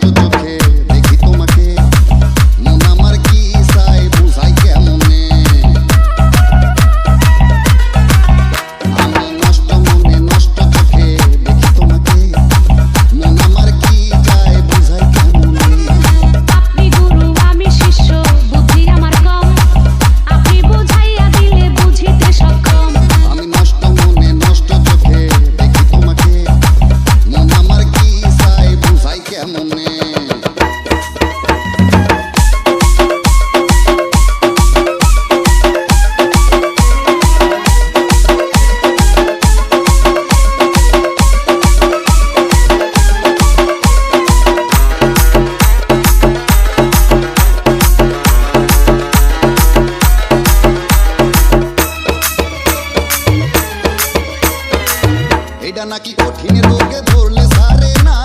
tudo do que কি কঠিন রোগে ধরলে সারে না?